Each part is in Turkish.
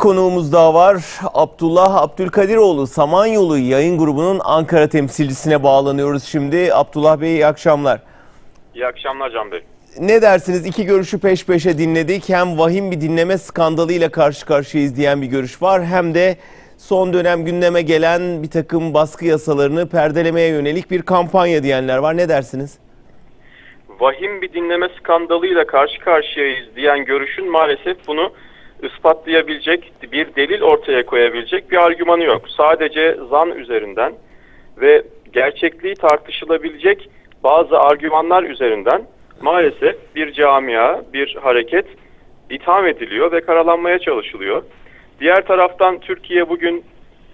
konuğumuz daha var. Abdullah Abdülkadiroğlu Samanyolu yayın grubunun Ankara temsilcisine bağlanıyoruz şimdi. Abdullah Bey iyi akşamlar. İyi akşamlar Can Bey. Ne dersiniz? İki görüşü peş peşe dinledik. Hem vahim bir dinleme skandalıyla karşı karşıyayız diyen bir görüş var. Hem de son dönem gündeme gelen bir takım baskı yasalarını perdelemeye yönelik bir kampanya diyenler var. Ne dersiniz? Vahim bir dinleme skandalıyla karşı karşıyayız diyen görüşün maalesef bunu ispatlayabilecek, bir delil ortaya koyabilecek bir argümanı yok. Sadece zan üzerinden ve gerçekliği tartışılabilecek bazı argümanlar üzerinden maalesef bir camia, bir hareket itham ediliyor ve karalanmaya çalışılıyor. Diğer taraftan Türkiye bugün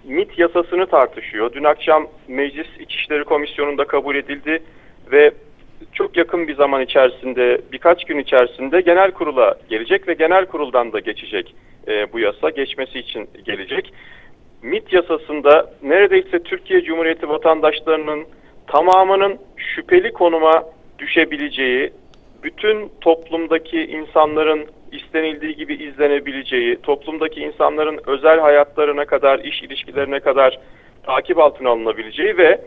MIT yasasını tartışıyor. Dün akşam Meclis İçişleri Komisyonu'nda kabul edildi ve yakın bir zaman içerisinde, birkaç gün içerisinde genel kurula gelecek ve genel kuruldan da geçecek e, bu yasa. Geçmesi için gelecek. MIT yasasında neredeyse Türkiye Cumhuriyeti vatandaşlarının tamamının şüpheli konuma düşebileceği, bütün toplumdaki insanların istenildiği gibi izlenebileceği, toplumdaki insanların özel hayatlarına kadar, iş ilişkilerine kadar takip altına alınabileceği ve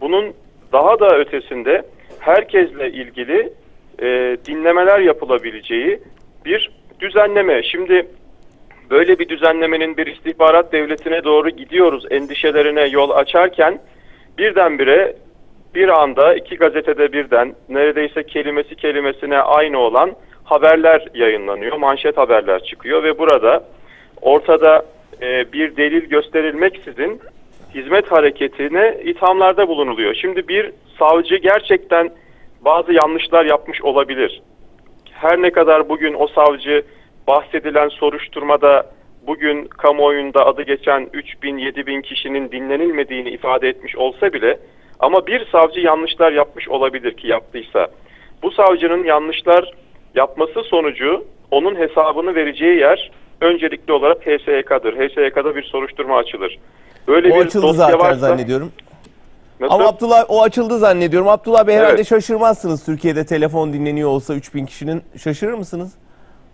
bunun daha da ötesinde herkesle ilgili e, dinlemeler yapılabileceği bir düzenleme. Şimdi böyle bir düzenlemenin bir istihbarat devletine doğru gidiyoruz endişelerine yol açarken birdenbire bir anda iki gazetede birden neredeyse kelimesi kelimesine aynı olan haberler yayınlanıyor, manşet haberler çıkıyor ve burada ortada e, bir delil gösterilmeksizin hizmet hareketine ithamlarda bulunuluyor. Şimdi bir savcı gerçekten bazı yanlışlar yapmış olabilir. Her ne kadar bugün o savcı bahsedilen soruşturmada bugün kamuoyunda adı geçen 3 bin 7 bin kişinin dinlenilmediğini ifade etmiş olsa bile ama bir savcı yanlışlar yapmış olabilir ki yaptıysa. Bu savcının yanlışlar yapması sonucu onun hesabını vereceği yer öncelikli olarak HSYK'dır. HSYK'da bir soruşturma açılır. Böyle o bir açıldı zaten varsa, zannediyorum. Nasıl? Ama Abdullah o açıldı zannediyorum. Abdullah Bey herhalde evet. şaşırmazsınız Türkiye'de telefon dinleniyor olsa 3000 kişinin. Şaşırır mısınız?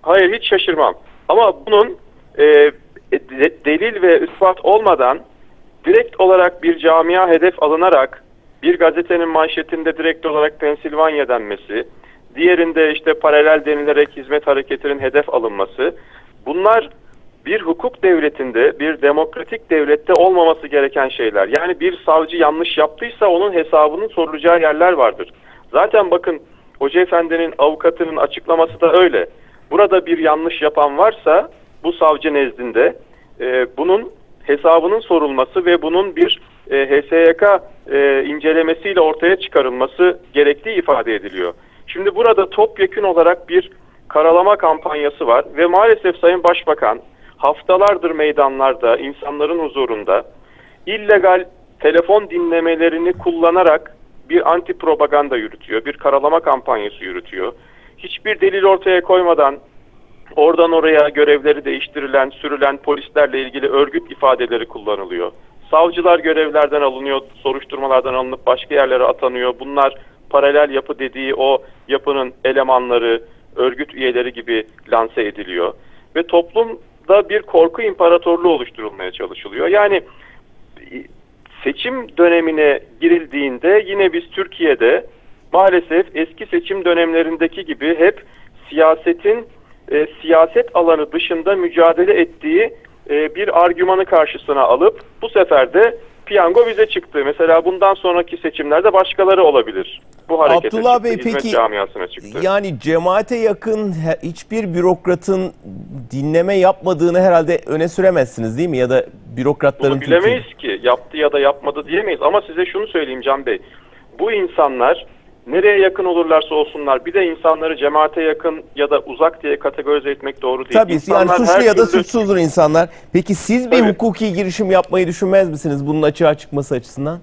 Hayır hiç şaşırmam. Ama bunun e, de, delil ve ispat olmadan direkt olarak bir camia hedef alınarak bir gazetenin manşetinde direkt olarak Pensilvanya denmesi, diğerinde işte paralel denilerek hizmet hareketinin hedef alınması bunlar bir hukuk devletinde, bir demokratik devlette olmaması gereken şeyler. Yani bir savcı yanlış yaptıysa onun hesabının sorulacağı yerler vardır. Zaten bakın Hoca Efendi'nin avukatının açıklaması da öyle. Burada bir yanlış yapan varsa bu savcı nezdinde e, bunun hesabının sorulması ve bunun bir e, HSYK e, incelemesiyle ortaya çıkarılması gerektiği ifade ediliyor. Şimdi burada topyekün olarak bir karalama kampanyası var ve maalesef Sayın Başbakan haftalardır meydanlarda, insanların huzurunda illegal telefon dinlemelerini kullanarak bir anti propaganda yürütüyor, bir karalama kampanyası yürütüyor. Hiçbir delil ortaya koymadan oradan oraya görevleri değiştirilen, sürülen polislerle ilgili örgüt ifadeleri kullanılıyor. Savcılar görevlerden alınıyor, soruşturmalardan alınıp başka yerlere atanıyor. Bunlar paralel yapı dediği o yapının elemanları, örgüt üyeleri gibi lanse ediliyor. Ve toplum da bir korku imparatorluğu oluşturulmaya çalışılıyor. Yani seçim dönemine girildiğinde yine biz Türkiye'de maalesef eski seçim dönemlerindeki gibi hep siyasetin e, siyaset alanı dışında mücadele ettiği e, bir argümanı karşısına alıp bu sefer de piyango bize çıktı. Mesela bundan sonraki seçimlerde başkaları olabilir. Bu harekete Abdullah çıktı, Bey hizmet peki camiasına çıktı. yani cemaate yakın hiçbir bürokratın dinleme yapmadığını herhalde öne süremezsiniz değil mi? Ya da bürokratların... Bunu bilemeyiz ki yaptı ya da yapmadı diyemeyiz ama size şunu söyleyeyim Can Bey. Bu insanlar nereye yakın olurlarsa olsunlar bir de insanları cemaate yakın ya da uzak diye kategorize etmek doğru değil. Tabii insanlar yani suçlu ya da türlü... suçsuzdur insanlar. Peki siz bir Tabii. hukuki girişim yapmayı düşünmez misiniz bunun açığa çıkması açısından?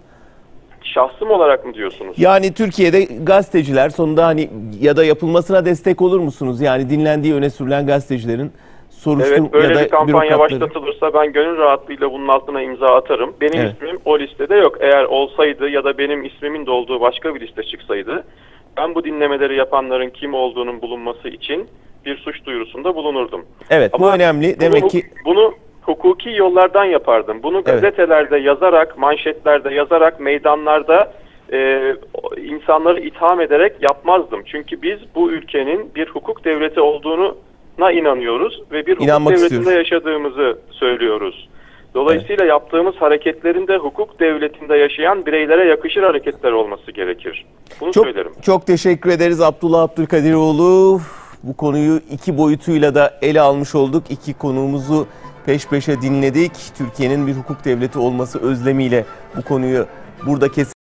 Şahsım olarak mı diyorsunuz? Yani Türkiye'de gazeteciler sonunda hani ya da yapılmasına destek olur musunuz? Yani dinlendiği öne sürülen gazetecilerin soruşturma evet, böyle ya da bir kampanya başlatılırsa ben gönül rahatlığıyla bunun altına imza atarım. Benim evet. ismim o listede yok. Eğer olsaydı ya da benim ismimin de olduğu başka bir liste çıksaydı ben bu dinlemeleri yapanların kim olduğunun bulunması için bir suç duyurusunda bulunurdum. Evet Ama bu önemli. Demek bunu, ki bunu hukuki yollardan yapardım. Bunu gazetelerde yazarak, manşetlerde yazarak, meydanlarda e, insanları itham ederek yapmazdım. Çünkü biz bu ülkenin bir hukuk devleti olduğuna inanıyoruz ve bir hukuk İnanmak devletinde istiyoruz. yaşadığımızı söylüyoruz. Dolayısıyla yaptığımız hareketlerin de hukuk devletinde yaşayan bireylere yakışır hareketler olması gerekir. Bunu Çok, söylerim. çok teşekkür ederiz Abdullah Abdülkadiroğlu. Bu konuyu iki boyutuyla da ele almış olduk. İki konuğumuzu peş peşe dinledik. Türkiye'nin bir hukuk devleti olması özlemiyle bu konuyu burada kes